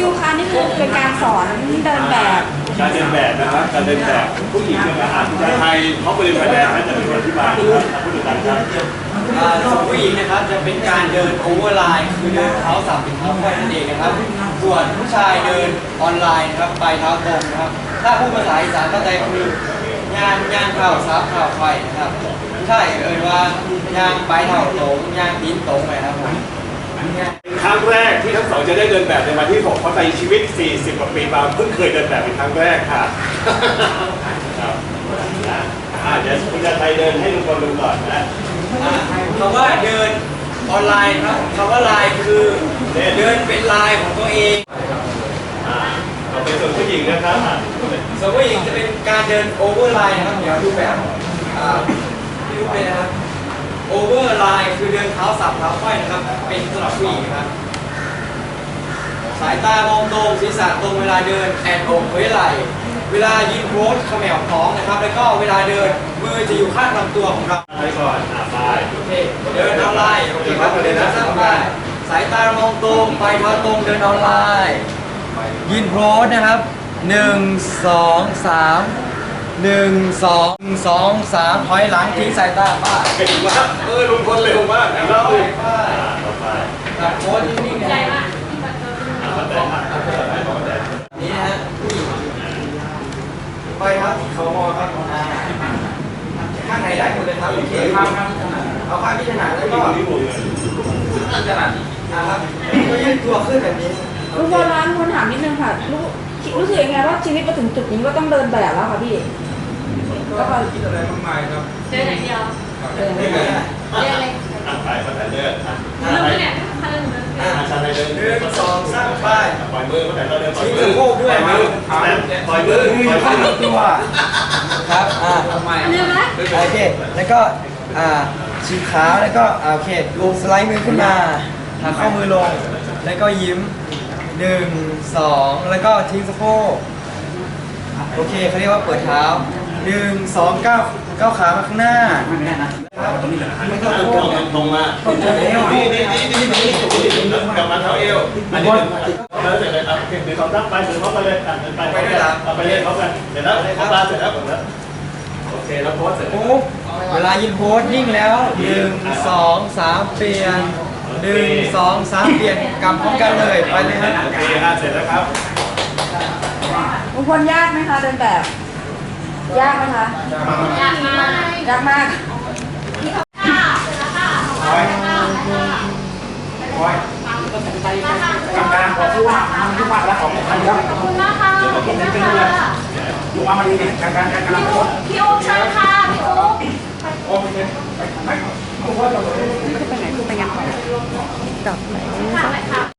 คิวคะนี่คือเป็นการสอนเดินแบบ การเดินแบบนะครับการเดินแบบผู้หญิงนะครับไทยเขาบริษัทแดงจะเป็นคนอธิบายนะครับผู้ดูการครับอ่าสำหรับผู้หญิงนะครับจะเป็นการเดินโอเวอร์ไลน์คือเดินเท้าสับถึงเท้าไขว้นั่นเองนะครับ ส่วนผู้ชายเดินออนไลน์นะครับไปเท้าตรงนะครับ ถ้าพูดภาษาอีสานเข้าใจคือยางยางเท้าซับเท้าไข่นะครับผู้ชายเอ่ยว่ายางไปเท้าตรงยางตีนตรงเลยครับผม รั้งแรกที่ทั้งสองจะได้เดินแบบในวันที่6เพราะในชีวิต 40 กว่าปีมาเพิ่งเคยเดินแบบเป็นครั้งแรกค่ะครับนะอ่าเดี๋ยวคุณจะไทยเดินให้ทุกคนดูก่อนนะอ่าคำว่าเดินออนไลน์ครับคำว่าไลน์คือเดินเป็นลายของตัวเองอ่าเราเป็นส่วนผู้หญิงนะครับอ่าส่วนผู้หญิงจะเป็นการเดินโอเวอร์ไลน์นะครับเดี๋ยวดูแบบอ่าที่รูปเลยนะครับ โอเวอร์ไลน์คือเดินเท้าสับเท้าไขว้นะครับ เป็นสำหรับผู้หญิงนะครับ สายตามองตรงศีรษะตรงเวลาเดินแอนอกไว้ไหล่เวลายืนโพสเขมวท้องนะครับ แล้วก็เวลาเดินมือจะอยู่ข้างลำตัวของเราไปก่อนอ่าไปโอเคเดินออนไลน์โอเคครับเดินหน้าสั้นไปสายตามองตรงไปเท้าตรงเดินออนไลน์ยืนโพสนะครับหนึ่งสองสาม หนึ่งสองสองสามถอยหลังทิ้งสายตาป้าเก่งมากเออลุงพลเร็วมากนะเราป้าต่อไปครับโพสนิ่นะอ่ามาแต่มาแต่นี่นะฮะไปครับเขามอครับอ่าข้างในได้หมดเลยครับโอเคครับเอาข้างที่ถนัดแล้วก็นี่ผมเลยถนัดนะครับก็ยืดตัวขึ้นแบบนี้ลุงโบราณคนถามนิดนึงค่ะรู้รู้สึกยังไงว่าชีวิตมาถึงจุดนี้ก็ต้องเดินแบบแล้วค่ะพี่ ก็ไม่คิดอะไรมากมายครับเดินอย่างเดียวเดินนี่แบบไงเดินเลยอะไปมาแต่เลือดอะเริ่มเนี่ยถ้าเริ่มเดินอะชาไทยเดินหนึ่งสองสามไปปล่อยมือมาแต่เราเดินปล่อยชี้มืมืออโคกด้วยปล่อยมือปล่อยมือมือปล่อยข้างมือตัวครับอ่าอันเดิมไหมโอเคแล้วก็อ่าชี้ขาแล้วก็อ่าโอเคสไลด์มือขึ้นมาหาข้อมือลง แล้วก็ยิ้มหนึ่งสองแล้วก็ทิ้งสะโพกโอเคเขาเรียกว่าเปิดเท้า หนึ่งสองเก้าเก้าขามาข้างหน้าไม่ต้องตรงตรงมานี่นี่นี่นี่นี่กลับมาเท้าเอวอันนี้แล้วเสร็จเลยอะเดี๋ยวเขาตั้งไปเดี๋ยวเขาไปเลยอะเดินไปเอาไปเลยเขาไปเสร็จแล้วเขาตาเสร็จแล้วผมแล้วโอเคแล้วโพสเสร็จแล้วปุ๊บเวลายินโพสนิ่งแล้วหนึ่งสองสามเปลี่ยนหนึ่งสองสามเปลี่ยนกำพร้อมกันเลยไปเลยฮะโอเคอะเสร็จแล้วครับลุงพลยากไหมคะเดินแบบ ยากไหมคะอยากมายากมากค่ะเสร็จแล้วค่ะคอยคอยกำลังขอที่ว่ามันที่ว่าแล้วของใครครับขอบคุณมากค่ะขอบคุณมากค่ะอยู่มามาดีเนี่ยการการการการพี่อุ๊บพี่อุ๊บเชิญค่ะพี่อุ๊บโอ้ยไปไหนไปไหนผมว่าจะไปไหนคือไปยังพ